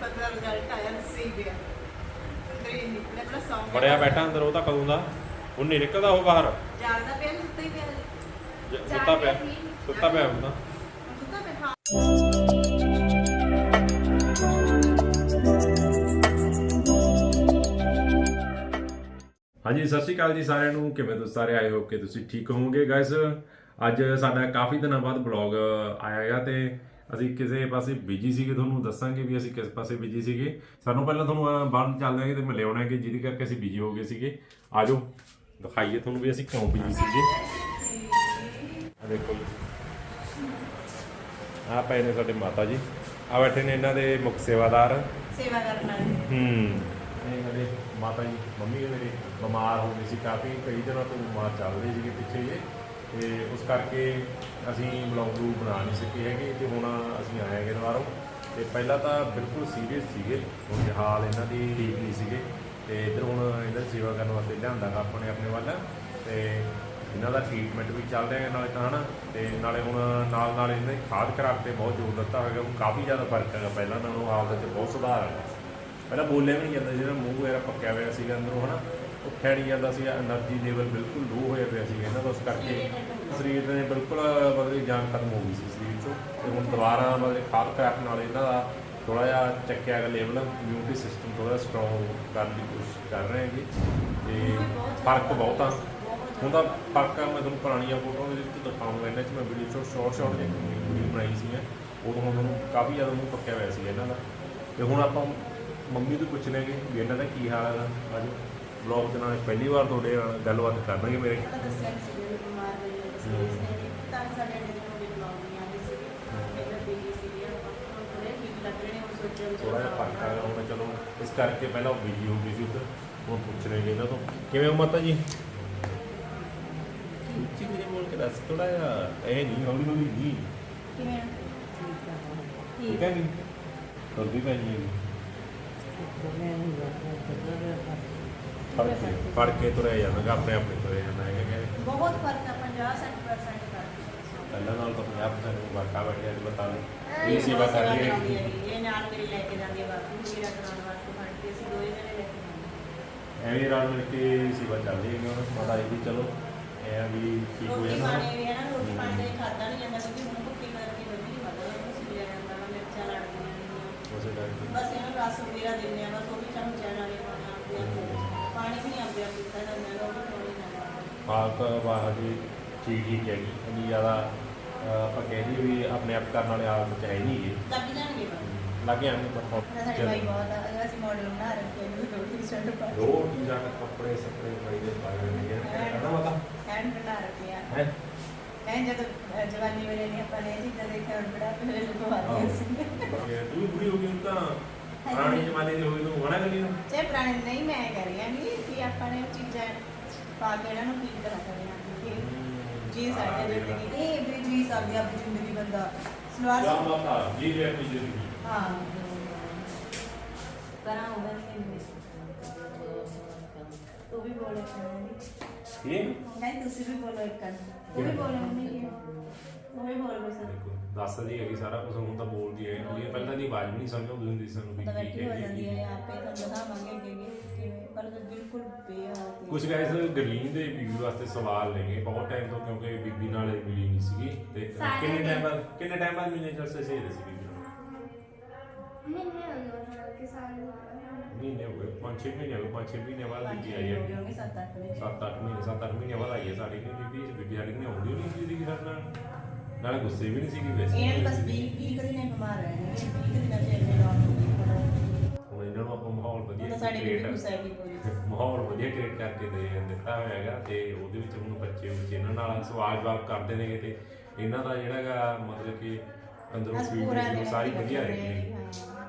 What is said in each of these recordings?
ਪਤਾ ਰਿਜ਼ਲਟ ਆਇਆ ਸੀ ਗਿਆ। ਅੰਦਰ ਹੀ ਨਿਕਲਿਆ ਪਹਿਲਾਂ ਸੌਂ ਗਿਆ। ਬੜਿਆ ਬੈਠਾ ਅੰਦਰ ਉਹ ਤਾਂ ਕਦੋਂ ਦਾ? ਉਹ ਨਹੀਂ ਨਿਕਲਦਾ ਉਹ ਬਾਹਰ। ਜਾਗਦਾ ਪਿਆ ਸੁੱਤਾ ਹੀ ਪਿਆ? ਜ- ਸੁੱਤਾ ਪਿਆ। ਸੁੱਤਾ ਪਿਆ ਹੁੰਦਾ ਹੁਣ ਸੁੱਤਾ ਪਿਆ ਹਾਂ। ਹਾਂਜੀ ਸਤਿ ਸ਼੍ਰੀ ਅਕਾਲ ਜੀ ਸਾਰਿਆਂ ਨੂੰ। ਕਿਵੇਂ ਤੁਸੀਂ ਸਾਰੇ ਆਏ ਹੋ ਕਿ ਤੁਸੀਂ ਠੀਕ ਹੋਵੋਗੇ ਗਾਇਸ ਅੱਜ ਸਾਡਾ ਕਾਫੀ ਦਿਨਾਂ ਬਾਅਦ ਬਲੌਗ ਆਇਆ ਹੈਗਾ ਤੇ ਅਸੀਂ ਕਿਸੇ ਪਾਸੇ ਬਿਜ਼ੀ ਸੀਗੇ ਤੁਹਾਨੂੰ ਦੱਸਾਂਗੇ ਵੀ ਅਸੀਂ ਕਿਸ ਪਾਸੇ ਬਿਜ਼ੀ ਸੀਗੇ। ਸਾਨੂੰ ਪਹਿਲਾਂ ਤੁਹਾਨੂੰ ਬਾਹਰ ਚੱਲਦੇ ਆਂਗੇ ਤੇ ਮਿਲੇ ਆਉਣਾ ਕਿ ਜਿਹਦੀ ਕਰਕੇ ਅਸੀਂ ਬਿਜ਼ੀ ਹੋ ਗਏ ਸੀਗੇ। ਆਜੋ ਦਿਖਾਈਏ ਤੁਹਾਨੂੰ ਵੀ ਅਸੀਂ ਕਿਉਂ ਬਿਜ਼ੀ ਸੀਗੇ। ਆ ਦੇਖੋ ਆ ਪਏ ਨੇ ਸਾਡੇ ਮਾਤਾ ਜੀ। ਆ ਬੈਠੇ ਨੇ ਇਹਨਾਂ ਦੇ ਮੁੱਖ ਸੇਵਾਦਾਰ। ਸੇਵਾ ਕਰਨ ਵਾਲੇ ਹੂੰ। ਇਹ ਸਾਡੇ ਮਾਤਾ ਜੀ ਮੰਮੀ ਮੇਰੇ ਬਿਮਾਰ ਹੋ ਗਏ ਸੀ ਕਾਫੀ ਕਈ ਦਿਨਾਂ ਤੋਂ ਬਿਮਾਰ ਚੱਲ ਰਹੇ ਸੀਗੇ ਪਿੱਛੇ ਜੇ ਤੇ ਉਸ ਕਰਕੇ ਅਸੀਂ ਬਲੌਗ ਨੂੰ ਬਣਾ ਨਹੀਂ ਸਕੇ ਹੈਗੇ ਤੇ ਹੁਣ ਅਸੀਂ ਆਏ ਹੈਗੇ ਦੁਬਾਰਾ। ਤੇ ਪਹਿਲਾਂ ਤਾਂ ਬਿਲਕੁਲ ਸੀਰੀਅਸ ਸੀਗੇ ਹੁਣ ਹਾਲ ਇਹਨਾਂ ਦੀ ਠੀਕ ਨਹੀਂ ਸੀਗੇ। ਤੇ ਇੱਧਰ ਹੁਣ ਇਹਨਾਂ ਦੀ ਸੇਵਾ ਕਰਨ ਵਾਸਤੇ ਲਿਆਂਦਾ ਗਾ ਆਪਣੇ ਆਪਣੇ ਵੱਲ। ਤੇ ਇਹਨਾਂ ਦਾ ਟ੍ਰੀਟਮੈਂਟ ਵੀ ਚੱਲ ਰਿਹਾ ਹੈ ਨਾਲੇ ਤਾਂ ਹਨਾ। ਤੇ ਨਾਲੇ ਹੁਣ ਨਾਲ ਨਾਲ ਇਹਨਾਂ ਦੀ ਖਾਦ ਖਰਾਕ ਤੇ ਬਹੁਤ ਜ਼ੋਰ ਦਿੱਤਾ ਹੋਇਆ ਹੁਣ ਕਾਫੀ ਜ਼ਿਆਦਾ ਫ਼ਰਕ ਹੈਗਾ। ਪਹਿਲਾਂ ਨਾਲੋਂ ਹਾਲਤ 'ਚ ਬਹੁਤ ਸੁਧਾਰ ਹੈ ਪਹਿਲਾਂ ਬੋਲਿਆ ਵੀ ਨਹੀਂ ਜਾਂਦਾ ਸੀ, ਜਿਹੜਾ ਮੂੰਹ ਵਗੈਰਾ ਪੱਕਿਆ ਹੋਇਆ ਸੀਗਾ ਅੰਦਰੋਂ ਹਨਾ। ਉੱਠਿਆ ਨਹੀਂ ਜਾਂਦਾ ਸੀ એનર્ਜੀ ਲੈਵਲ ਬਿਲਕੁਲ ਲੋ ਹੋਇਆ ਪਿਆ ਸੀ, ਇਹਨਾਂ ਦਾ ਉਸ ਕਰਕੇ ਸਰੀਰ ਦੇ ਬਿਲਕੁਲ, ਮਤਲਬ ਜਾਨ ਖਤਮ ਹੋ ਗਈ ਸੀ ਸਰੀਰ ਚੋਂ। ਤੇ ਹੁਣ ਦੁਬਾਰਾ, ਮਤਲਬ ਖਾਦ ਕਰਨ ਨਾਲ ਇਹਨਾਂ ਦਾ ਥੋੜਾ ਜਿਹਾ ਚੱਕਿਆ ਗਿਆ ਲੈਵਲ ਇਮਿਊਨਿਟੀ ਸਿਸਟਮ ਥੋੜਾ ਸਟਰੋਂਗ ਕਰਨ ਦੀ ਕੋਸ਼ਿਸ਼ ਕਰ ਰਹੇ ਹੈਗੇ। ਤੇ ਫ਼ਰਕ ਬਹੁਤ ਆ। ਹੁੰਦਾ ਫ਼ਰਕ ਆ, ਮੈਂ ਤੁਹਾਨੂੰ ਪੁਰਾਣੀਆਂ ਫੋਟੋਆਂ ਦੇ ਵਿੱਚ ਦਿਖਾਉਂਗਾ, ਇਹਨਾਂ 'ਚ ਮੈਂ ਵੀਡੀਓ ਚੋਂ ਸ਼ਾਰਟ ਸ਼ਾਰਟ ਜਿਹੀ ਵੀਡੀਓ ਬਣਾਈ ਸੀ ਉਦੋਂ ਉਹਨਾਂ ਕਾਫੀ ਜ਼ਿਆਦਾ ਮੂੰਹ ਪੱਕਿਆ ਹੋਇਆ ਸੀ ਇਹਨਾਂ ਦਾ। ਤੇ ਹੁਣ ਆਪਾਂ ਮੰਮੀ ਤੋਂ ਪੁੱਛ ਲੈਂਗੇ ਵੀ ਇਹਨਾਂ ਦਾ ਕੀ ਹਾਲ ਆ ਅੱਜ। ਵਲੌਗ ਦੇ ਨਾਲ ਪਹਿਲੀ ਵਾਰ ਤੁਹਾਡੇ ਨਾਲ ਗੱਲਬਾਤ ਕਰਨਗੇ ਮੇਰੇ ਤਾਂ ਦੱਸਿਆ ਨਹੀਂ ਸੀ ਵੀ ਬਿਮਾਰ ਹੈ ਸੀਰੀਅਸ ਨੇ ਤਾਂ ਸਾਡੇ ਨੂੰ ਵੀ ਬਲੌਗ ਨਹੀਂ ਆਉਂਦੀ ਸੀ ਇਹਨਾਂ ਬੀਜੀ ਸੀ ਆਪਾਂ ਥੋੜੇ ਠੀਕ ਲੱਗ ਰਹੇ ਨੇ ਹੁਣ ਸੋਚਿਆ ਵੀ ਥੋੜਾ ਜਿਹਾ ਫ਼ਰਕ ਆ ਗਿਆ ਹੁਣ ਚਲੋ ਇਸ ਕਰਕੇ ਪਹਿਲਾਂ ਉਹ ਬਿਜ਼ੀ ਹੋ ਗਈ ਸੀ ਉੱਧਰ ਹੁਣ ਪੁੱਛ ਲੈਂਗੇ ਇਹਨਾਂ ਤੋਂ। ਕਿਵੇਂ ਹੋ ਮਾਤਾ ਜੀ? ਉੱਚੀ ਜਿਹੇ ਬੋਲ ਕੇ ਦੱਸ ਥੋੜਾ ਜਿਹਾ ਇਹ ਨਹੀਂ ਹੌਲੀ ਹੌਲੀ ਨਹੀਂ। ਕਿਵੇਂ? ਠੀਕ ਹੈ ਜੀ। ਤੁਰਦੀ ਪੈ ਜੀ? ਫੜ ਕੇ ਫੜ ਕੇ ਤੁਰਿਆ ਜਾਂਦਾ ਗਾ, ਆਪਣੇ ਆਪਣੇ ਤੁਰਿਆ ਜਾਂਦਾ ਹੈਗਾ ਕਿ ਬਹੁਤ ਫ਼ਰਕ ਆ 50 60% ਫ਼ਰਕ ਪਹਿਲਾਂ ਨਾਲ ਤਾਂ 50% ਵਾਕਾ ਬੈਠਿਆ ਜੀ ਬਤਾ ਲਓ ਇਹ ਸੇਵਾ ਕਰ ਹੈ ਇਹ ਨਾਲ ਮੇਰੀ ਲੈ ਕੇ ਜਾਂਦੀ ਹੈ ਬਾਪੂ ਮੇਰਾ ਕਰਾਉਣ ਵਾਸਤੇ ਫੜ ਕੇ ਅਸੀਂ ਦੋਏ ਜਣੇ ਲੈ ਕੇ ਜਾਂਦੇ ਐਵੇਂ ਰਲ ਮਿਲ ਕੇ ਸੇਵਾ ਚੱਲ ਰਹੀ ਹੈ ਹੁਣ ਮਾਤਾ ਜੀ ਵੀ ਚਲੋ ਇਹ ਵੀ ਠੀਕ ਹੋ ਜਾਣਾ ਹਾਲਤ ਬਾਹਰ ਦੀ ਠੀਕ ਠੀਕ ਹੈਗੀ। ਇੰਨੀ ਜ਼ਿਆਦਾ ਆਪਾਂ ਕਹਿ ਦਈਏ ਵੀ ਆਪਣੇ ਆਪ ਕਰਨ ਵਾਲੇ ਹਾਲਤ ਚ ਹੈ ਨਹੀਂ ਇਹ। ਲੱਗ ਜਾਣਗੇ ਲੱਗੇ ਆਣੇ ਪਰ ਸਾਡੇ ਭਾਈ ਬਹੁਤ ਆ ਅਗਰ ਅਸੀਂ ਮਾਡਲ ਬਣਾ ਰੱਖੇ ਨੇ ਰੋਟੀ ਸਟੈਂਡ ਪਾ ਰੋ ਟੀਜ਼ਾ ਦਾ ਕੱਪੜੇ ਸੱਪੜੇ ਪਾਈ ਦੇ ਪਾਏ ਹੋਏ ਨੇ ਕਹਿੰਦਾ ਮਾਤਾ ਹੈਂਡ ਬਣਾ ਰੱਖੇ ਆ। ਹੈ? ਮੈਂ ਜਦ ਜਵਾਨੀ ਵੇਲੇ ਨਹੀਂ ਆਪਾਂ ਨੇ ਚੀਜ਼ਾਂ ਦੇਖਿਆ ਹੁਣ ਬੜਾ ਪਹਿਲੇ ਦਿਆ ਸੀ। ਤੂੰ ਬੁੜੀ ਹੋ ਗਈ ਤਾਂ ਪੁਰਾਣੇ ਜ਼ਮਾਨੇ ਦੀ ਹੋਈ ਨੂੰ ਮਨਾ ਕਰੀ ਨੂੰ ਚਾਹੇ ਪੁਰਾਣੇ ਨਹੀਂ ਮੈਂ ਕਹਿ ਰਹੀ ਹਾਂ ਵੀ ਕਿ ਆਪਾਂ ਨੇ ਚੀਜ਼ਾਂ ਪਾ ਕੇ ਇਹਨਾਂ ਨੂੰ ਕੀ ਕਰਾ ਸਕਦੇ ਹਾਂ ਕਿ ਜੀ ਸਾਡੀ ਜ਼ਿੰਦਗੀ ਇਹ ਵੀ ਜੀ ਸਕਦੀ ਆਪਣੀ ਜ਼ਿੰਦਗੀ ਬੰਦਾ ਸਲਵਾਰ ਜਾਂ ਮਾਤਾ ਜੀ ਰੇ ਆਪਣੀ ਜ਼ਿੰਦਗੀ। ਹਾਂ। ਕਰਾਂ ਉਹ ਬੰਦੇ ਤੂੰ ਵੀ ਬੋਲੇ ਇਹ ਨਹੀਂ ਤੁਸੀਂ ਵੀ ਬੋਲੋ ਇੱਕ ਕਰ ਉਹ ਵੀ ਬੋਲੋ ਨਹੀਂ ਉਹ ਵੀ ਬੋਲ ਬਸ ਦੇਖੋ ਦੱਸਦੀ ਹੈਗੀ ਸਾਰਾ ਕੁਝ ਹੁਣ ਤਾਂ ਬੋਲਦੀ ਹੈ ਇਹ ਪਹਿਲਾਂ ਦੀ ਆਵਾਜ਼ ਵੀ ਨਹੀਂ ਸਮਝ ਆਉਂਦੀ ਹੁੰਦੀ ਸਾਨੂੰ ਵੀ ਤਾਂ ਕੀ ਬੈਠੀ ਹੋ ਜਾਂਦੀ ਕਹਿੰਦੀ ਹੈ ਆਪੇ ਬਤਾਵਾਂਗੇ ਅੱਗੇ ਅੱਗੇ ਕਿਵੇਂ ਪਰ ਬਿਲਕੁਲ ਬੇਹਾਲ ਕੁਝ ਗਾਇਸ ਗਰਲੀਨ ਦੇ ਬੀਬੀ ਵਾਸਤੇ ਸਵਾਲ ਲੈਗੇ ਬਹੁਤ ਟਾਈਮ ਤੋਂ ਕਿਉਂਕਿ ਬੀਬੀ ਨਾਲ ਇਹ ਮਿਲੀ ਨਹੀਂ ਸੀਗੀ ਤੇ ਸਾਰੇ ਕਿੰਨੇ ਟਾਈਮ ਨੇ। ਬਾਅਦ ਕਿੰਨੇ ਟਾਈਮ ਬਾਅਦ ਮਿਲਣੇ ਚਰਸੇ ਸੇ ਸੀ ਬੀਬੀ ਨਾਲ ਮਹੀਨੇ ਅੰਦਰ ਕੇ ਸਾਲ ਮਹੀਨੇ ਹੋ ਗਏ ਪੰਜ ਛੇ ਮਹੀਨੇ ਹੋ ਗਏ ਪੰਜ ਛੇ ਮਹੀਨੇ ਬਾਅਦ ਬੀਬੀ ਆਈ ਹੋ। ਹੈ ਸੱਤ ਅੱਠ ਵਜੇ ਸੱਤ ਅੱਠ ਮਹੀਨੇ ਸੱਤ ਅੱਠ ਮਹੀਨੇ ਬਾਅਦ ਆਈ ਹੈ ਸਾਡੀ ਵੀ ਬੀਬੀ ਬੀਬੀ ਸਾਡੀ ਨੇ ਆਉਂਦੀ ਨਹੀਂ ਸੀ ਸਾਡੇ ਨਾਲ? ਨਾਲੇ ਗੁੱਸੇ ਵੀ ਨਹੀਂ ਸੀਗੀ ਵੈਸੇ। ਇਹ ਬਸ 20 20 ਦਿਨ ਹੀ ਬਿਮਾਰ ਰਹੇ ਨੇ 20 ਦਿਨਾਂ ਹੋ ਗਏ। ਹੁਣ ਇਹਨਾਂ ਨੂੰ ਆਪਾਂ ਮਾਹੌਲ ਵਧੀਆ ਸਾਡੀ ਵੀ create- ਖੁਸ਼ ਹੈਗੀ ਪੂਰੀ ਮਾਹੌਲ ਵਧੀਆ ਕ੍ਰੀਏਟ ਕਰਕੇ ਦੇ ਦਿੱਤਾ ਹੋਇਆ ਹੈਗਾ ਤੇ ਉਹਦੇ ਵਿੱਚ ਹੁਣ ਬੱਚੇ ਵਿੱਚ ਇਹਨਾਂ ਨਾਲ ਸਵਾਲ ਜਵਾਬ ਕਰਦੇ ਨੇਗੇ ਤੇ ਇਹਨਾਂ ਦਾ ਜਿਹੜਾ ਹੈਗਾ ਮਤਲਬ ਕਿ ਅੰਦਰੋਂ ਫੀਡਬੈਕ ਸਾਰੀ ਹੀ ਵਧੀਆ ਬੈਠੇ ਰਹੀ ਰਹੇ, ਹੈ ਹਾਂ।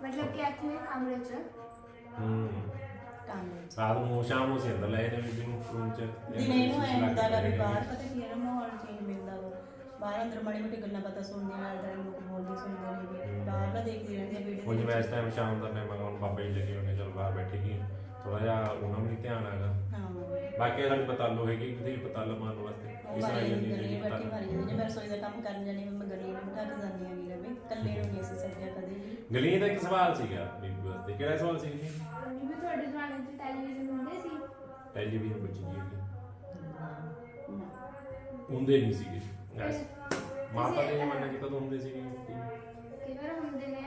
ਮਤਲਬ ਕਿ ਆਪਣੇ ਕਮਰੇ 'ਚ ਹੂੰ। ਰਾਤ ਨੂੰ ਸ਼ਾਮ ਨੂੰ ਸੀ ਅੰਦਰ ਲੈ ਬੀਬੀ ਨੂੰ ਰੂਮ ਚ। ਦਿਨੇ ਨੂੰ ਐ ਹੁੰਦਾ ਗਾ ਵੀ ਬਾਹਰ ਪਤਾ ਕੀ ਹੈ ਨਾ ਮਾਹੌਲ ਚੇਂਜ ਮਿਲਦਾ ਵਾ। ਬਾਹਰ ਅੰਦਰ ਮਾੜੀ ਮੋਟੀ ਗੱਲਾਂ ਪਤਾ ਸੁਣਦੇ ਨਾਲ ਦਾ ਲੋਕ ਬੋਲਦੇ ਸੁਣਦੇ ਨੇ ਵੀ ਬਾਹਰ ਨਾ ਦੇਖਦੀ ਰਹਿੰਦੀ ਆ ਵੀਡੀਓ ਹੁਣ ਜਿਵੇਂ ਇਸ ਟਾਈਮ ਸ਼ਾਮ ਦਾ ਟਾਈਮ ਹੁਣ ਬਾਬਾ ਜੀ ਲੱਗੇ ਹੋਣੇ ਚਲ ਬਾਹਰ ਬੈਠੇਗੀ ਥੋੜਾ ਜਿਹਾ ਉਹਨਾਂ ਨੂੰ ਵੀ ਧਿਆਨ ਹੈਗਾ। ਹਾਂ। ਬਾਕੀ ਸਾਡੀ ਪਤਾਲੋ ਹੈਗੀ ਕਿਤੇ ਪਤਾਲੋ ਮਾਰਨ ਵਾਸਤੇ ਇਸ ਤਰ੍ਹਾਂ ਹੀ ਮਾਰੀ ਜਾਂਦੀ ਗਲੀ ਸੀ ਬੈਠੀ ਮਾਰੀ ਜਾਂਦੀ ਜੇ ਮੈਂ ਰਸੋਈ ਦਾ ਕੰਮ ਕਰਨ ਜਾਣੀ ਮੈਂ ਗਲੀ ਨੂੰ ਬਿਠਾ ਕੇ ਜਾਂਦੀ ਆ ਵੀ ਲਵੇ ਇਕੱਲੇ ਨੂੰ ਨਹੀਂ ਅਸੀਂ ਸੱਜਿਆ ਕਦੇ ਵੀ। ਗਲੀ ਦਾ ਇੱਕ ਸਵਾਲ ਸੀਗਾ ਬੀਬੀ ਵਾਸਤੇ ਕਿਹੜਾ ਸਵਾਲ ਸੀ ਜੀ? ਵੀ ਤੁਹਾਡੇ ਜ਼ਮਾਨੇ 'ਚ ਟੈਲੀਵਿਜ਼ਨ ਹੁੰਦੇ ਸੀ? ਟੈਲੀਵਿਜ਼ਨ ਵਿੱਚ ਜੀ। ਨਾ। ਹੁੰਦੇ ਨਹੀਂ ਸੀਗੇ। Yes. ਮਾਤਾ ਦੇ ਜ਼ਮਾਨੇ 'ਚ ਕਦੋਂ ਹੁੰਦੇ ਸੀਗੇ? ਕਈ ਵਾਰ ਹੁੰਦੇ ਨੇ?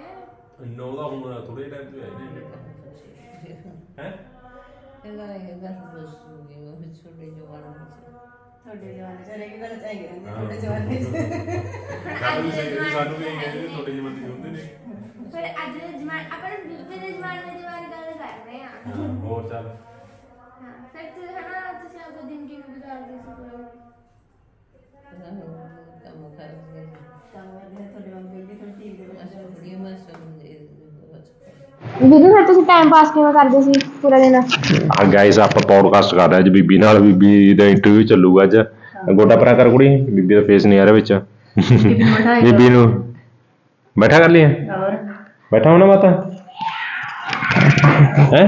ਨੌ ਦਾ ਹੁਣ ਥੋੜੇ ਟਾਈਮ ਤੋਂ ਆਏ ਨੇ ਹੈ? ਇਹਦਾ ਇਹ ਗੱਲ ਦੱਸੂਗੀ ਉਹ ਵੀ ਛੋਟੇ ਜਵਾਨ ਵਿੱਚ ਤੁਹਾਡੇ ਜਵਾਨੇ ਚ ਹਰੇਕ ਗੱਲ ਚਾਹੀਏ ਹਾਂ। ਤੁਹਾਡੇ ਜਵਾਨੇ ਸਾਨੂੰ ਵੀ ਸਾਨੂੰ ਵੀ ਇਹ ਕਹਿੰਦੇ ਤੁਹਾਡੇ ਜ਼ਮਾਨੇ 'ਚ ਹੁੰਦੇ ਨੇ। ਪਰ ਅੱਜ ਦੇ ਜ਼ਮਾਨੇ ਆਪਾਂ ਬੀਬੀ ਦੇ ਜ਼ਮਾਨੇ ਦੀ ਬਾਰੇ ਗੱਲ ਕਰ ਰਹੇ ਹਾਂ। ਹਾਂ ਹੋਰ ਚੱਲ। ਹਾਂ ਫਿਰ ਤੁਸੀਂ ਹਨਾ ਤੁਸੀਂ ਆਪਣਾ ਦਿਨ ਕਿਵੇਂ ਗੁਜ਼ਾਰਦੇ ਸੀ ਬੀਬੀ ਫਿਰ ਤੁਸੀਂ ਟਾਈਮ ਪਾਸ ਕਿਵੇਂ ਕਰਦੇ ਸੀ ਪੂਰਾ ਦਿਨ? ਆ ਗਾਇਸ ਆਪਾਂ ਪੌਡਕਾਸਟ ਕਰ ਰਹੇ ਅੱਜ ਬੀਬੀ ਨਾਲ। ਬੀਬੀ ਦਾ ਇੰਟਰਵਿਊ ਚੱਲੂਗਾ ਅੱਜ। ਗੋਡਾ ਪਰਾਂ ਕਰ ਕੁੜੀ ਬੀਬੀ ਦਾ ਫੇਸ ਨਹੀਂ ਆ ਰਿਹਾ ਵਿੱਚ। ਬੀਬੀ ਨੂੰ ਬੈਠਾ ਕਰ ਲਿਆ ਹੋਰ। ਬੈਠਾ ਹੋਣਾ ਮਾਤਾ। ਹੈ?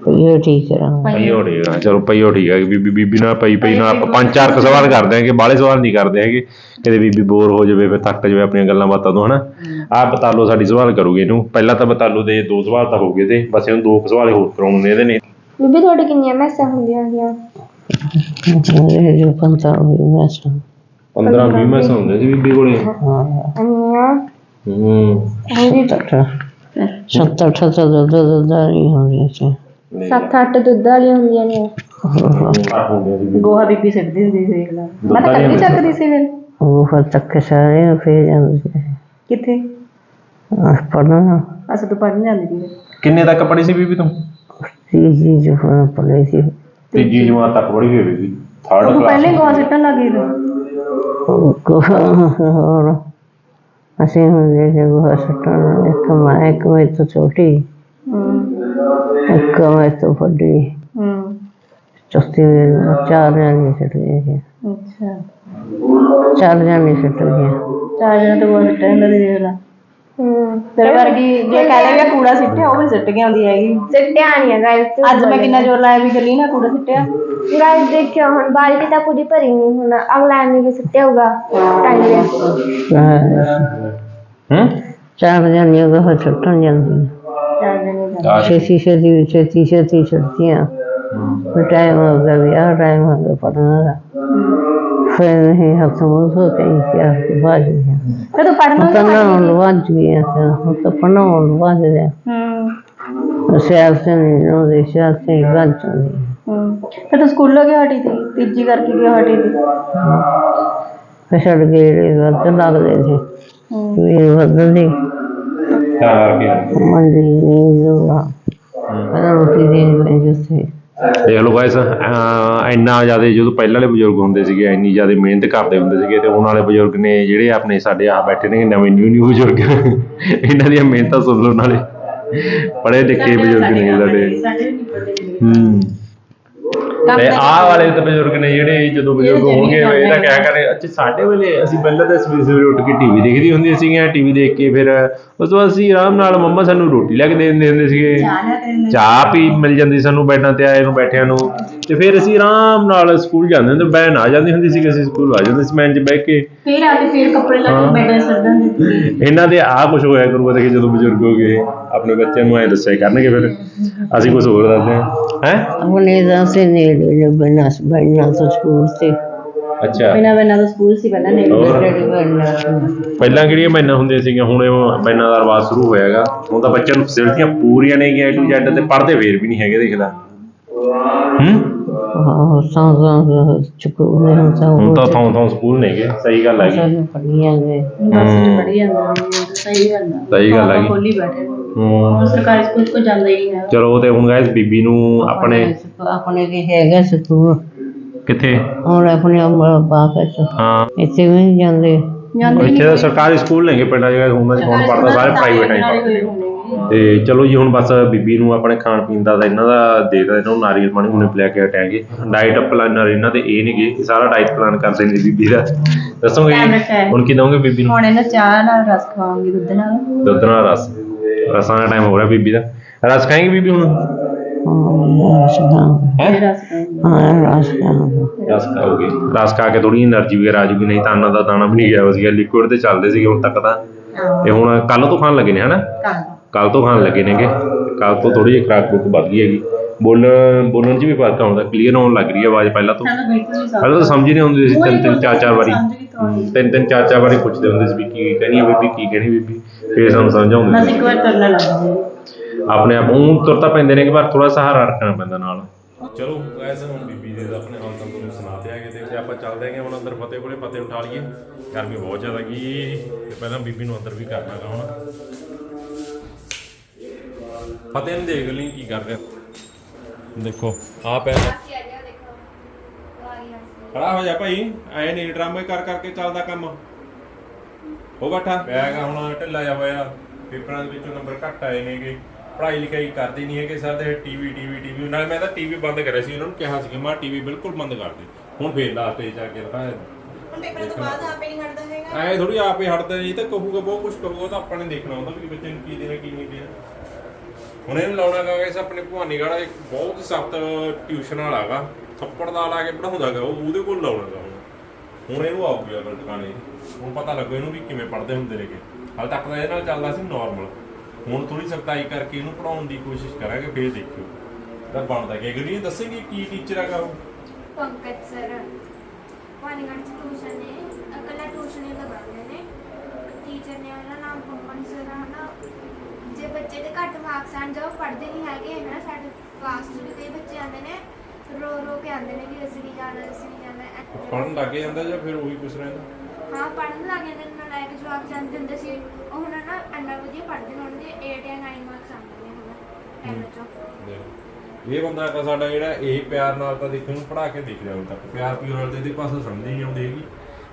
ਠੀਕ ਪਈਓ ਠੀਕ ਆ ਚਲੋ ਪਈਓ ਠੀਕ ਆ ਬੀਬੀ ਬੀਬੀ ਨਾਲ ਪਈ ਪਈ ਨਾਲ ਆਪਾਂ ਪੰਜ ਚਾਰ ਕੁ ਸਵਾਲ ਕਰਦੇ ਆਂਗੇ ਬਾਹਲੇ ਸਵਾਲ ਨਹੀਂ ਕਰਦੇ ਹੈਗੇ ਕਿਤੇ ਬੀਬੀ ਬੋਰ ਹੋ ਜਾਵੇ ਫਿਰ ਥੱਕ ਜਾਵੇ ਆਪਣੀਆਂ ਗੱਲਾਂ ਬਾਤਾਂ ਤੋਂ ਹਨਾ ਆ ਬਤਾਲੋ ਸਾਡੀ ਸਵਾਲ ਕਰੂਗੇ ਇਹਨੂੰ ਪਹਿਲਾਂ ਤਾਂ ਬਤਾਲੋ ਦੇ ਦੋ ਸਵਾਲ ਤਾਂ ਹੋ ਗਏ ਤੇ ਬਸ ਇਹਨੂੰ ਦੋ ਕੁ ਸਵਾਲ ਹੋਰ ਕਰਾਉਣੇ ਨੇ ਇਹਦੇ ਨੇ ਬੀਬੀ ਤੁਹਾਡੇ ਕਿੰਨੀਆਂ ਮੈਸਾਂ ਹੁੰਦੀਆਂ ਸੀਗੀਆਂ ਇਹ ਜੋ ਪੰਤਾ ਮੈਂ ਸੁਣ 15 20 ਮੈਸਾਂ ਹੁੰਦੇ ਸੀ ਬੀਬੀ ਕੋਲੇ ਹਾਂ ਅੰਨੀਆਂ ਹੂੰ ਹਾਂਜੀ ਸੱਤ ਅੱਠ ਤਾਂ ਦੁੱਧ ਦੁੱਧ ਨਹੀਂ ਹੁੰਦੀ ਸੀ ਸੱਤ ਅੱਠ ਦੁੱਧ ਵਾਲੀਆਂ ਹੁੰਦੀਆਂ ਨੇ। ਅੱਠ ਹੁੰਦੇ ਸੀ ਗੋਹਾ ਬੀਬੀ ਸਿੱਟਦੀ ਹੁੰਦੀ ਸੀ ਦੇਖ ਲਾ। ਮੈਂ ਤਾਂ ਕੱਲੀ ਚੱਕਦੀ ਸੀ। ਫਿਰ। ਉਹ ਫਿਰ ਤੱਕ ਸਾਰੇ ਫੇਰ ਜਾਂਦੇ ਸੀ। ਕਿੱਥੇ? ਪੜਨਾ ਅਸਾਂ ਤੋਂ ਪੜਨ ਜਾਂਦੀ ਸੀ ਕਿੰਨੇ ਤੱਕ ਪੜ੍ਹੀ ਸੀ ਬੀਬੀ ਤੂੰ? ਸੀ ਜੀ ਜੋ ਪੜੇ ਸੀ। ਤੀਜੀ ਜਮਾਤ ਤੱਕ ਪੜ੍ਹੀ ਹੋਈ ਬੀਬੀ ਥਰਡ ਉਹ ਪਹਿਲੇ ਗੋਹਾ ਸਿੱਟਣ ਲੱਗੀ ਸੀ ਹੋਰ। ਅਸੀਂ ਹੁੰਦੇ ਸੀ ਉਹ ਸਟਣ ਇੱਕ ਮੈਂ ਇੱਕ ਮੈਂ ਤੋਂ ਛੋਟੀ। ਹੂੰ। ਇੱਕ ਮੈਂ ਤੋਂ ਵੱਡੀ ਹੂੰ। ਚੌਥੀ ਵਿੱਚ ਚਾਰ ਜਾਣੇ ਸਿੱਟ ਗਏ ਸੀ ਅੱਛਾ। ਚਾਰ ਜਾਣੇ ਸਿੱਟ ਗਏ ਚਾਰ ਜਣੇ ਤਾਂ ਗੋਹਾ ਸਿੱਟਣ ਹੁੰਦਾ ਸੀ ਦੇਖ ਲਾ ਹੂੰ। ਤੇਰੇ ਵਰਗੀ ਜੇ ਕਹਿ ਲਵੇ ਕੂੜਾ ਸਿੱਟਿਆ ਉਹ ਵੀ ਸਿੱਟ ਕੇ ਆਉਂਦੀ ਹੈਗੀ। ਸਿੱਟਿਆ ਨਹੀਂ ਹੈਗਾ ਇਸ ਤੋਂ ਅੱਜ ਮੈਂ ਕਿੰਨਾ ਜ਼ੋਰ ਲਾਇਆ ਵੀ ਗੱਲੀ ਨਾ ਕੂੜਾ ਸਿੱਟਿਆ। ਗਾਇਸ ਦੇਖਿਓ ਹੁਣ ਬਾਲਟੀ ਤਾਂ ਪੂਰੀ ਭਰੀ ਨਹੀਂ ਹੁਣ ਅਗਲਾ ਨੇ ਵੀ ਸਿੱਟਿਆ ਹੋਊਗਾ। ਟਾਈਮ ਦੇ ਹੂੰ। ਚਾਰ ਜਾਣੇ ਉਹ ਛੁੱਟਣ ਜਾਂਦੀ। ਚਾਰ ਜਣੇ ਜਾਂਦੇ ਛੇਤੀ ਛੇਤੀ ਛੇਤੀ ਛੇਤੀ ਛੁੱਟੀਆਂ ਫਿਰ ਟਾਈਮ ਹੋ ਗਿਆ ਵਿਆਹ ਟਾਈਮ ਹੋ ਗਿਆ ਪੜ੍ਹਨ ਦਾ ਫਿਰ ਨਹੀਂ ਹੱਥ ਮੂੰਹ ਧੋ ਕੇ ਹੀ ਕਿਹਾ ਕਿ ਬਾਜ ਗਿਆ ਫਿਰ ਤੂੰ ਪੜਨਾ ਤਾਂ ਨਾ ਵੱਜ ਗਿਆ ਤਾਂ ਤਾਂ ਪੜਨਾ ਵੱਜ ਗਿਆ ਹੂੰ ਸਿਆਲ ਸੇ ਨਹੀਂ ਉਹ ਦੇ ਸਿਆਲ ਸੇ ਵੱਜ ਜਾਂਦੀ ਹੂੰ ਫਿਰ ਤੂੰ ਸਕੂਲੋਂ ਕਿਉਂ ਹਟੀ ਸੀ ਤੀਜੀ ਕਰਕੇ ਕਿਉਂ ਹਟੀ ਸੀ ਫਿਰ ਛੱਡ ਗਏ ਵੱਧ ਲੱਗਦੇ ਸੀ ਹੂੰ ਇਹ ਦੇਖ ਲਓ ਗਾਇਸ ਇੰਨਾ ਜ਼ਿਆਦਾ ਜਦੋਂ ਪਹਿਲਾਂ ਵਾਲੇ ਬਜ਼ੁਰਗ ਹੁੰਦੇ ਸੀਗੇ ਇੰਨੀ ਜ਼ਿਆਦਾ ਮਿਹਨਤ ਕਰਦੇ ਹੁੰਦੇ ਸੀਗੇ ਤੇ ਹੁਣ ਵਾਲੇ ਬਜ਼ੁਰਗ ਨੇ ਜਿਹੜੇ ਆਪਣੇ ਸਾਡੇ ਆ ਬੈਠੇ ਨੇ ਨਵੇਂ ਨਿਊ ਨਿਊ ਬਜ਼ੁਰਗ ਇਹਨਾਂ ਦੀਆਂ ਮਿਹਨਤਾਂ ਸੁਣ ਲਓ ਨਾਲੇ। ਪੜ੍ਹੇ ਲਿਖੇ ਬਜ਼ੁਰਗ ਨੇ ਸਾਡੇ ਹੂੰ। ਤੇ ਆਹ ਵਾਲੇ ਤਾਂ ਬਜ਼ੁਰਗ ਨੇ ਜਿਹੜੇ ਜਦੋਂ ਬਜ਼ੁਰਗ ਹੋਣਗੇ ਇਹਦਾ ਕਿਆ ਕਰੇ ਅੱਛਾ ਸਾਡੇ ਵੇਲੇ ਅਸੀਂ ਪਹਿਲਾਂ ਤਾਂ ਸਵੇਰੇ ਸਵੇਰੇ ਉੱਠ ਕੇ ਟੀਵੀ ਦੇਖਦੀ ਹੁੰਦੀ ਸੀਗੀਆਂ ਟੀਵੀ ਦੇਖ ਕੇ ਫਿਰ ਉਸ ਤੋਂ ਬਾਅਦ ਅਸੀਂ ਆਰਾਮ ਨਾਲ ਮੰਮਾ ਸਾਨੂੰ ਰੋਟੀ ਲੈ ਕੇ ਦੇ ਦਿੰਦੇ ਹੁੰਦੇ ਸੀਗੇ। ਚਾਹ ਪੀ ਮਿਲ ਜਾਂਦੀ ਸਾਨੂੰ ਬੈਠਾਂ ਤੇ ਆਏ ਨੂੰ ਬੈਠਿਆਂ ਨੂੰ। ਤੇ ਫਿਰ ਅਸੀਂ ਆਰਾਮ ਨਾਲ ਸਕੂਲ ਜਾਂਦੇ ਹੁੰਦੇ ਬੈਨ ਆ ਜਾਂਦੀ ਹੁੰਦੀ ਸੀ ਕਿ ਅਸੀਂ ਸਕੂਲ ਆ ਜਾਂਦੇ ਸੀ ਮੈਨ 'ਚ ਬਹਿ ਕੇ। ਫਿਰ ਆ ਕੇ ਫਿਰ ਕੱਪੜੇ ਲਾ ਕੇ ਬੈਠੇ ਸੱਦਣ ਦਿੱਤੇ। ਇਹਨਾਂ ਦੇ ਆ ਕੁਝ ਹੋਇਆ ਕਰੂਗਾ ਤੇ ਜਦੋਂ ਬਜ਼ੁਰਗ ਹੋ ਗਏ ਆਪਣੇ ਬੱਚਿਆਂ ਨੂੰ ਐ ਦੱਸਿਆ ਕਰਨਗੇ ਫਿਰ। ਅਸੀਂ ਕੁਝ ਹੋਰ ਦੱਸਦੇ ਹਾਂ। ਹੈ? ਆਪਣੇ ਦਾ ਸੇ ਨੇੜੇ ਨੇ ਬਨਸ ਬਨਸ ਤੋਂ ਸਕੂਲ ਤੇ। ਅੱਛਾ। ਬਿਨਾਂ ਬਿਨਾਂ ਦਾ ਸਕੂਲ ਸੀ ਪਹਿਲਾਂ ਨਹੀਂ ਹੋਰ? ਜਿਹੜੇ ਬਨਸ ਪਹਿਲਾਂ ਕਿਹੜੀਆਂ ਮੈਨਾਂ ਹੁੰਦੀਆਂ ਸੀਗੀਆਂ? ਹੁਣ ਇਹ ਮੈਨਾਂ ਦਾ ਰਿਵਾਜ ਸ਼ੁਰੂ ਹੋਇਆਗਾ ਹੁਣ ਤਾਂ ਬੱਚਿਆਂ ਨੂੰ ਫੈਸਿਲਿਟੀਆਂ ਪੂਰੀਆਂ ਨੇ ਗਿਆ ਟੂ ਜ਼ੈਡ ਤੇ ਪੜ੍ਹਦੇ ਫੇਰ ਵੀ ਨਹੀਂ ਹੈਗੇ ਦੇਖ ਲੈ ਹੂੰ? ਹਾਂ ਸਾਂ ਸਾਂ ਚੁੱਕੂ ਨੇ ਹੁਣ ਤਾਂ ਹੁਣ ਤਾਂ ਥਾਂ ਥਾਂ ਸਕੂਲ ਨੇਗੇ ਸਹੀ ਗੱਲ ਹੈਗੀ ਸਾਨੂੰ ਪੜੀਆਂ ਗਏ ਬਸ ਚ ਪੜੀ ਜਾਂਦਾ ਸਹੀ ਗੱਲ ਆ। ਸਹੀ ਗੱਲ ਹੈਗੀ। ਖੋਲੀ ਬੈਠੇ। ਹੂੰ। ਹੁਣ ਸਰਕਾਰੀ ਸਕੂਲ ਕੋ ਜਾਂਦਾ ਹੀ ਨਹੀਂ। ਹੈ ਚਲੋ ਤੇ ਹੁਣ ਗਾਇਸ ਬੀਬੀ ਨੂੰ ਆਪਣੇ ਆਪਣੇ ਕੀ ਹੈਗਾ ਸਕੂਲ। ਕਿੱਥੇ? ਹੁਣ ਆਪਣੇ ਬਾਪ ਚ ਹਾਂ ਇੱਥੇ ਵੀ ਨਹੀਂ ਜਾਂਦੇ। ਜਾਂਦੇ ਇੱਥੇ ਤਾਂ ਸਰਕਾਰੀ ਸਕੂਲ ਨੇਗੇ ਪਿੰਡਾਂ ਤਾਂ ਕੌਣ ਪੜਦਾ ਸਾਰੇ ਪ੍ਰਾਈਵੇਟ ਹੀ ਪੜ੍ਹਦੇ ਨੇ ਤੇ ਚਲੋ ਜੀ ਹੁਣ ਬਸ ਬੀਬੀ ਨੂੰ ਆਪਣੇ ਖਾਣ ਪੀਣ ਦਾ ਇਹਨਾਂ ਦਾ ਦੇਦਾ ਇਹਨਾਂ ਨੂੰ ਨਾਰੀਅਲ ਪਾਣੀ ਹੁਣੇ ਪਿਲਾ ਕੇ ਹਟਾਂਗੇ ਡਾਈਟ ਪਲਾਨਰ ਇਹਨਾਂ ਦੇ ਇਹ ਨੇਗੇ ਸਾਰਾ ਡਾਈਟ ਪਲਾਨ ਕਰ ਲੈਂਦੀ ਬੀਬੀ ਦਾ। ਦੱਸੋਗੇ ਹੁਣ ਕੀ ਦਵੋਗੇ ਬੀਬੀ ਨੂੰ? ਹੁਣ ਇਹਨਾਂ ਚਾਹ ਨਾਲ ਰਸ ਖਵਾਵਾਂਗੇ ਦੁੱਧ ਨਾਲ। ਦੁੱਧ ਨਾਲ ਰਸ। ਰਸਾਂ ਦਾ ਟਾਈਮ ਹੋ ਰਿਹਾ ਬੀਬੀ ਦਾ। ਰਸ ਖਾਏਗੀ ਬੀਬੀ ਹੁਣ? ਹਾਂ ਰਸ ਖਾਓਗੇ। ਰਸ ਖਾ ਕੇ ਥੋੜੀ એનર્ਜੀ ਵੀ ਆ ਵੀ ਨਹੀਂ ਤਾਂ ਅੰਨ ਦਾ ਦਾਣਾ ਵੀ ਨਹੀਂ ਗਿਆ ਸੀਗਾ ਲਿਕੁਇਡ ਤੇ ਚੱਲਦੇ ਸੀਗੇ ਹੁਣ ਤੱਕ ਤਾਂ। ਹੁਣ ਕੱਲ ਤੋਂ ਖਾਣ ਲੱਗੇ ਨੇ ਹਨਾ? ਤੋਂ ਖਾਣ ਲੱਗੇ ਨੇਗੇ। ਕੱਲ ਤੋਂ ਥੋੜੀ ਜਿਹੀ ਖਰਾਕ ਖੁਰਾਕ ਵੱਧ ਗਈ ਹੈਗੀ। ਬੋਲਣ ਬੋਲਣ 'ਚ ਵੀ ਫ਼ਰਕ ਆਉਂਦਾ ਕਲੀਅਰ ਆਉਣ ਲੱਗ ਰਹੀ ਹੈ ਆਵਾਜ਼ ਪਹਿਲਾਂ ਤੋਂ। ਪਹਿਲਾਂ ਤਾਂ ਸਮਝ ਹੀ ਨਹੀਂ ਆਉਂਦੀ ਸੀ ਤਿੰਨ ਤਿੰਨ ਚਾਰ ਚਾਰ ਵਾਰੀ। ਤਿੰਨ ਤਿੰਨ ਚਾਰ ਚਾਰ ਵਾਰੀ ਪੁੱਛਦੇ ਹੁੰਦੇ ਸੀ ਵੀ ਕੀ ਕਹਿਣੀ ਹੈ ਬੀਬੀ ਕੀ ਕਹਿਣੀ ਬੀਬੀ। ਫੇਰ ਸਾਨੂੰ ਸਮਝ ਆਉਂਦੀ ਸੀ। ਇੱਕ ਵਾਰ ਕਰਨਾ ਲੱਗਦਾ ਆਪਣੇ ਆਪ ਨੂੰ ਤੁਰ ਤਾਂ ਪੈਂਦੇ ਨੇ ਕਿ ਪਰ ਥੋੜਾ ਸਹਾਰਾ ਰੱਖਣਾ ਪੈਂਦਾ ਨਾਲ। ਚਲੋ ਗਾਇਸ ਹੁਣ ਬੀਬੀ ਦੇ ਆਪਣੇ ਹਾਲ ਤਾਂ ਤੁਹਾਨੂੰ ਸੁਣਾ ਤੇ ਆਗੇ ਤੇ ਆਪਾਂ ਚੱਲਦੇ ਆਂਗੇ ਹੁਣ ਅੰਦਰ ਫਤਿਹ ਕੋਲੇ ਫਤਿਹ ਉਠਾ ਲਈਏ। ਗਰਮੀ ਬਹੁਤ ਜ਼ਿਆਦਾ ਗਈ ਤੇ ਪਹਿਲਾਂ ਬੀਬੀ ਨੂੰ ਅੰਦਰ ਵੀ ਕਰਨਾ ਗਾ ਹੁਣ। ਫਤਿਹ ਨੂੰ ਦੇਖ ਲਈ ਕੀ ਕਰ ਰਿਹਾ ਦੇਖੋ ਆ ਪੈ ਖੜਾ ਹੋ ਜਾ ਭਾਈ ਐ ਨਹੀਂ ਡਰਾਮੇ ਕਰ ਕਰਕੇ ਚੱਲਦਾ ਕੰਮ। ਹੋ ਬੈਠਾ। ਬੈਗ ਹੁਣ ਢਿੱਲਾ ਜਾ ਹੋਇਆ। ਪੇਪਰਾਂ ਦੇ ਵਿੱਚੋਂ ਨੰਬਰ ਘੱਟ ਆਏ ਨੇਗੇ। ਪੜ੍ਹਾਈ ਲਿਖਾਈ ਕਰਦੇ ਨਹੀਂ ਹੈਗੇ ਸਰ ਦੇ ਟੀਵੀ ਟੀਵੀ ਟੀਵੀ। ਨਾਲ ਮੈਂ ਤਾਂ ਟੀਵੀ ਬੰਦ ਕਰਿਆ ਸੀ ਉਹਨਾਂ ਨੂੰ ਕਿਹਾ ਸੀ ਕਿ ਮੈਂ ਟੀਵੀ ਬਿਲਕੁਲ ਬੰਦ ਕਰ ਦੇ। ਹੁਣ ਫੇਰ ਲਾਸਟ ਤੇ ਜਾ ਕੇ ਦਿਖਾਇਆ। ਹੁਣ ਪੇਪਰ ਤੋਂ ਬਾਅਦ ਆਪੇ ਨਹੀਂ ਹਟਦਾ ਹੈਗਾ। ਐ ਥੋੜੀ ਆਪੇ ਹਟਦਾ ਨਹੀਂ ਤਾਂ ਕਹੂਗਾ ਬਹੁਤ ਕੁਝ ਕਹੂਗਾ ਤਾਂ ਆਪਾਂ ਨੇ ਦੇਖਣਾ ਹੁੰਦਾ ਵੀ ਬੱਚੇ ਨੂੰ ਕੀ ਦੇਣਾ ਕੀ ਨਹੀਂ ਦੇਣਾ। ਹੁਣ ਇਹਨੂੰ ਲਾਉਣਾ ਗਾ ਇਸ ਆਪਣੇ ਭਵਾਨੀਗੜ੍ਹ ਇੱਕ ਬਹੁਤ ਸਖਤ ਟਿਊਸ਼ਨ ਵਾਲਾ ਗਾ। ਥੱਪੜ ਦਾ ਲਾ ਕੇ ਪੜਾਉਂਦਾ ਉਹ ਉਹਦੇ ਕੋਲ ਲਾਉਣਾ ਹੁਣ। ਹੁਣ ਇਹਨੂੰ ਆਊਗੀ ਅਗਲ ਟਿਕਾਣੇ ਹੁਣ ਪਤਾ ਲੱਗੂ ਇਹਨੂੰ ਵੀ ਕਿਵੇਂ ਪੜ੍ਹਦੇ ਹੁੰਦੇ ਨੇਗੇ। ਹਾਲ ਤੱਕ ਤਾਂ ਇਹਦੇ ਨਾਲ ਚੱਲਦਾ ਸੀ ਨਾਰਮਲ ਹੁਣ ਥੋੜੀ ਸਖਤਾਈ ਕਰਕੇ ਇਹਨੂੰ ਪੜਾਉਣ ਦੀ ਕੋਸ਼ਿਸ਼ ਕਰਾਂਗੇ, ਫੇਰ ਦੇਖਿਓ। ਤਾਂ ਬਣਦਾ ਕਿ ਅਗਲੀ ਦੱਸੇਗੀ ਕੀ ਟੀਚਰ ਹੈਗਾ ਉਹ? ਪੰਕਜ ਸਰ ਵਾਲੀਗੜ੍ਹ ਚ ਟਿਊਸ਼ਨ ਨੇ ਅਕਲਾ ਟਿਊਸ਼ਨ ਹੀ ਲਗਾਉਂਦੇ ਨੇ। ਟੀਚਰ ਨੇ ਉਹਨਾਂ ਨਾਮ ਪੰਕਜ ਸਰ ਆ ਨਾ ਜੇ ਬੱਚੇ ਦੇ ਘੱਟ ਮਾਰਕਸ ਆਣ ਜਾਓ ਪੜ੍ਹਦੇ ਨਹੀਂ ਹੈਗੇ ਨਾ ਸਾਡੇ ਕਲਾਸ 'ਚ ਵੀ ਕਈ ਬੱਚੇ ਆਉਂਦੇ ਨੇ ਰੋ ਰੋ ਕੇ ਆਉਂਦੇ ਨੇ ਵੀ ਅਸੀਂ ਨਹੀਂ ਜਾਣਾ ਅਸੀਂ ਨਹੀਂ ਜਾਣਾ ਪੜਨ ਲੱਗ ਜਾਂਦਾ ਜਾਂ ਫਿਰ ਉਹੀ ਕੁਛ ਰਹਿੰਦਾ? ਹਾਂ ਪੜ੍ਹਨ ਲੱਗ ਜਾਂਦੇ ਨੇ ਨਾਲਾਇਕ ਜਵਾਬ ਜਾਂਦੇ ਹੁੰਦੇ ਸੀ ਉਹ ਹੁਣ ਨਾ ਇੰਨਾ ਵਧੀਆ ਪੜ੍ਹਦੇ ਨੇ ਉਹਨਾਂ ਦੇ 8 ਜਾਂ 9 ਮਾਰਕਸ ਆਉਂਦੇ ਨੇ ਹੁਣ 10 ਚੋਂ। ਦੇਖੋ। ਇਹ ਬੰਦਾ ਤਾਂ ਸਾਡਾ ਜਿਹੜਾ ਇਹ ਪਿਆਰ ਨਾਲ ਤਾਂ ਦੇਖੋ ਨੂੰ ਪੜਾ ਕੇ ਦੇਖ ਲਿਆ ਹੁਣ ਤੱਕ। ਪਿਆਰ ਪਿਓਰ ਨਾਲ ਤੇ ਇਹਦੇ ਪਾਸੇ ਸਮਝ ਹੀ ਨਹੀਂ ਆਉਂਦੀ ਹੈਗੀ।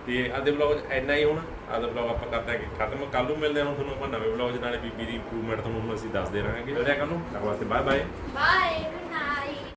ਤੇ ਅੱਜ ਦੇ ਵਲੌਗ 'ਚ ਇੰਨਾ ਹੀ ਹੁਣ। ਅੱਜ ਦਾ ਆਪਾਂ ਕਰਦੇ ਹਾਂ ਕਿ ਖਤਮ ਕੱਲ ਨੂੰ ਮਿਲਦੇ ਹਾਂ ਤੁਹਾਨੂੰ ਆਪਾਂ ਨਵੇਂ ਵਲੌਗ 'ਚ, ਨਾਲੇ ਬੀਬੀ ਦੀ ਇੰਪਰੂਵਮੈਂਟ ਤੁਹਾਨੂੰ ਹੁਣ ਅਸੀਂ ਦੱਸਦੇ ਰਹਾਂਗੇ। ਮਿਲਦੇ ਹਾਂ ਕੱਲ ਨੂੰ। ਤਦ ਵਾਸਤੇ ਬਾਏ ਬਾਏ ਬਾਏ